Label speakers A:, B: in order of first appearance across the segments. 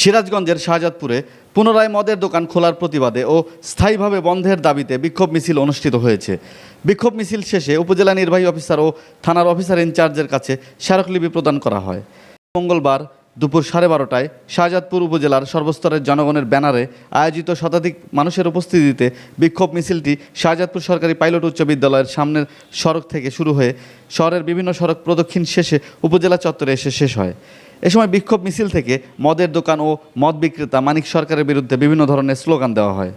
A: সিরাজগঞ্জের শাহজাদপুরে পুনরায় মদের দোকান খোলার প্রতিবাদে ও স্থায়ীভাবে বন্ধের দাবিতে বিক্ষোভ মিছিল অনুষ্ঠিত হয়েছে। বিক্ষোভ মিছিল শেষে উপজেলা নির্বাহী অফিসার ও থানার অফিসার ইনচার্জের কাছে স্মারকলিপি প্রদান করা হয়। মঙ্গলবার দুপুর সাড়ে বারোটায় শাহজাদপুর উপজেলার সর্বস্তরের জনগণের ব্যানারে আয়োজিত শতাধিক মানুষের উপস্থিতিতে বিক্ষোভ মিছিলটি শাহজাদপুর সরকারি পাইলট উচ্চ বিদ্যালয়ের সামনের সড়ক থেকে শুরু হয়ে শহরের বিভিন্ন সড়ক প্রদক্ষিণ শেষে উপজেলা চত্বরে এসে শেষ হয়। এ সময় বিক্ষোভ মিছিল থেকে মদের দোকান ও মদ বিক্রেতা মানিক সরকারের বিরুদ্ধে বিভিন্ন ধরনের স্লোগান দেওয়া হয়।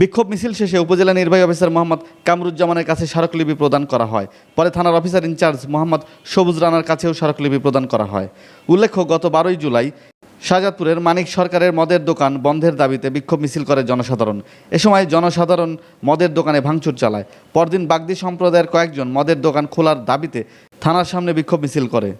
A: বিক্ষোভ মিছিল শেষে উপজেলা নির্বাহী অফিসার মোহাম্মদ কামরুজ্জামানের কাছে স্মারকলিপি প্রদান করা হয়। পরে থানার অফিসার ইনচার্জ মোহাম্মদ সবুজ রানার কাছেও স্মারকলিপি প্রদান করা হয়। উল্লেখ্য, গত বারোই জুলাই শাহজাদপুরের মানিক সরকারের মদের দোকান বন্ধের দাবিতে বিক্ষোভ মিছিল করে জনসাধারণ। এ সময় জনসাধারণ মদের দোকানে ভাঙচুর চালায়। পরদিন বাগদি সম্প্রদায়ের কয়েকজন মদের দোকান খোলার দাবিতে থানার সামনে বিক্ষোভ মিছিল করে।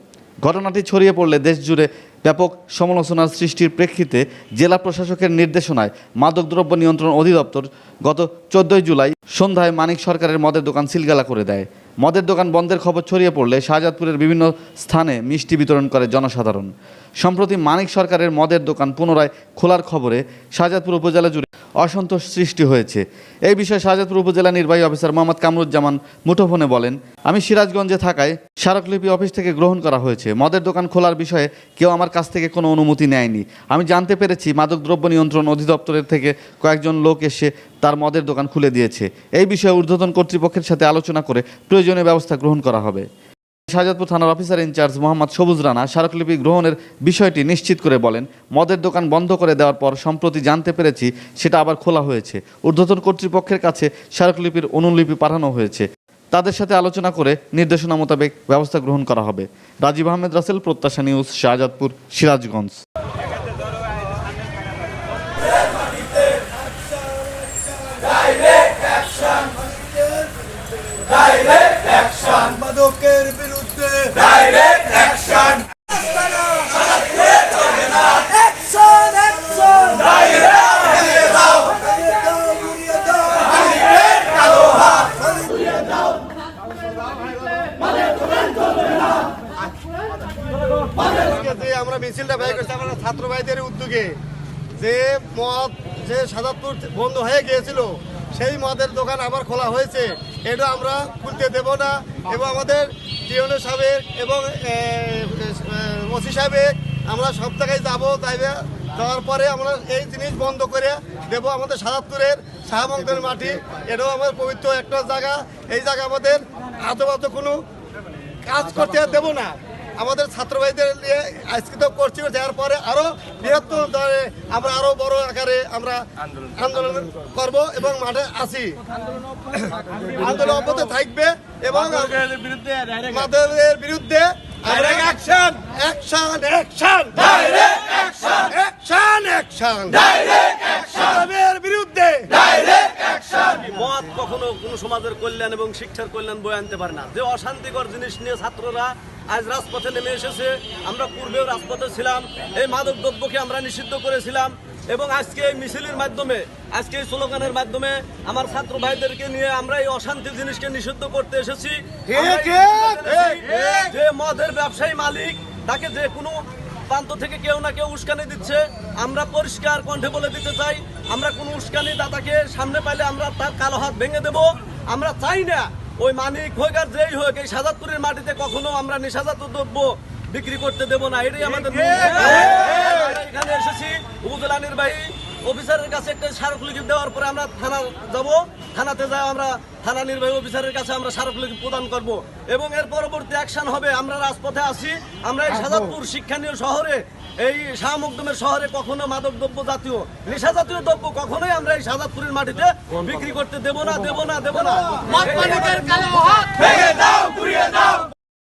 A: ঘটনাটি ছড়িয়ে পড়লে দেশজুড়ে ব্যাপক সমালোচনার সৃষ্টির প্রেক্ষিতে জেলা প্রশাসকের নির্দেশনায় মাদকদ্রব্য নিয়ন্ত্রণ অধিদপ্তর গত চোদ্দই জুলাই সন্ধ্যায় মানিক সরকারের মদের দোকান সিলগালা করে দেয়। মদের দোকান বন্ধের খবর ছড়িয়ে পড়লে শাহজাদপুরের বিভিন্ন স্থানে মিষ্টি বিতরণ করে জনসাধারণ। সম্প্রতি মানিক সরকারের মদের দোকান পুনরায় খোলার খবরে শাহজাদপুর উপজেলা জুড়ে অসন্তোষ সৃষ্টি হয়েছে। এই বিষয়ে শাহজাদপুর উপজেলা নির্বাহী অফিসার মোহাম্মদ কামরুজ্জামান মুঠোফোনে বলেন, আমি সিরাজগঞ্জে থাকায় স্মারকলিপি অফিস থেকে গ্রহণ করা হয়েছে। মদের দোকান খোলার বিষয়ে কেউ আমার কাছ থেকে কোনো অনুমতি নেয়নি। আমি জানতে পেরেছি মাদকদ্রব্য নিয়ন্ত্রণ অধিদপ্তরের থেকে কয়েকজন লোক এসে তার মদের দোকান খুলে দিয়েছে। এই বিষয়ে ঊর্ধ্বতন কর্তৃপক্ষের সাথে আলোচনা করে প্রয়োজনীয় ব্যবস্থা গ্রহণ করা হবে। শাহজাদপুর থানার অফিসার ইনচার্জ মোহাম্মদ সবুজ রানা স্মারকলিপি গ্রহণের বিষয়টি নিশ্চিত করে বলেন, মদের দোকান বন্ধ করে দেওয়ার পর সম্প্রতি জানতে পেরেছি সেটা আবার খোলা হয়েছে। ঊর্ধ্বতন কর্তৃপক্ষের কাছে স্মারকলিপির অনুলিপি পাঠানো হয়েছে। তাদের সাথে আলোচনা করে নির্দেশনা মোতাবেক ব্যবস্থা গ্রহণ করা হবে। রাজীব আহমেদ রাসেল, প্রত্যাশা নিউজ, শাহজাদপুর, সিরাজগঞ্জ।
B: আমরা মিছিলটা ব্যয় করছি আমরা ছাত্র ভাইদের উদ্যোগে। যে মদ, যে সাদাতপুর বন্ধ হয়ে গিয়েছিল, সেই মদের দোকান আবার খোলা হয়েছে। এটা আমরা খুলতে দেব না এবং আমাদের টিউনে সাহেব এবং ওসি সাহেব আমরা সব জায়গায় যাব তাইবে যাওয়ার পরে আমরা এই জিনিস বন্ধ করে দেব আমাদের সাদাতপুরের শাহমঙ্গলের মাটি। এটাও আমাদের পবিত্র একটা জায়গা। এই জায়গা আমাদের আজেবাজে কোনো কাজ করতে দেবো না। আমাদের ছাত্র ভাইদের নিয়ে আজকে তো করছি দেওয়ার পরে আরও বৃহত্তর দরে আমরা আরও বড় আকারে আমরা আন্দোলন করব এবং মাঠে আসি আন্দোলন অব্যাহত থাকবে এবং মাদকের বিরুদ্ধে action action action action action action বিরুদ্ধে
C: মদ কখনো কোনো সমাজের কল্যাণ এবং শিক্ষার কল্যাণ বয়ে আনতে পারে না। যে অশান্তিকর জিনিস নিয়ে ছাত্ররা আজ রাজপথে নেমে এসেছে আমরা পূর্বেও রাজপথে ছিলাম এই মাদক দ্রব্যকে আমরা নিষিদ্ধ করেছিলাম এবং আজকে এই মিছিলের মাধ্যমে আজকে এই স্লোগানের মাধ্যমে আমার ছাত্র ভাইদেরকে নিয়ে আমরা এই অশান্তি জিনিসকে নিষিদ্ধ করতে এসেছি। যে মদের ব্যবসায়ী মালিক তাকে যে কোনো প্রান্ত থেকে কেউ না কেউ উস্কানি দিচ্ছে। আমরা পরিষ্কার কণ্ঠে বলে দিতে চাই আমরা কোনো উস্কানি দাদাকে সামনে পাইলে আমরা তার কালো হাত ভেঙে দেব। আমরা চাই না ওই মানিক হোক আর যেই হোক এই সাজাদপুরের মাটিতে কখনো আমরা নিশাজাত দ্রব্য বিক্রি করতে দেব না। এটাই আমাদের এখানে এসেছি উপজেলা নির্বাহী অফিসারের কাছে একটা স্মারকলিপি দেওয়ার পরে আমরা থানা যাব। থানাতে যাই আমরা থানা নির্বাহী অফিসারের কাছে আমরা স্মারকলিপি প্রদান করব। এবং এর পরবর্তী অ্যাকশন হবে আমরা রাজপথে আসি আমরা এই সাজাদপুর শিক্ষানীয় শহরে এই শাহ মকদমের শহরে কখনো মাদক দ্রব্য জাতীয় নেশা জাতীয় দ্রব্য কখনোই আমরা এই সাজাদপুরের মাটিতে বিক্রি করতে দেব না দেব না দেব না।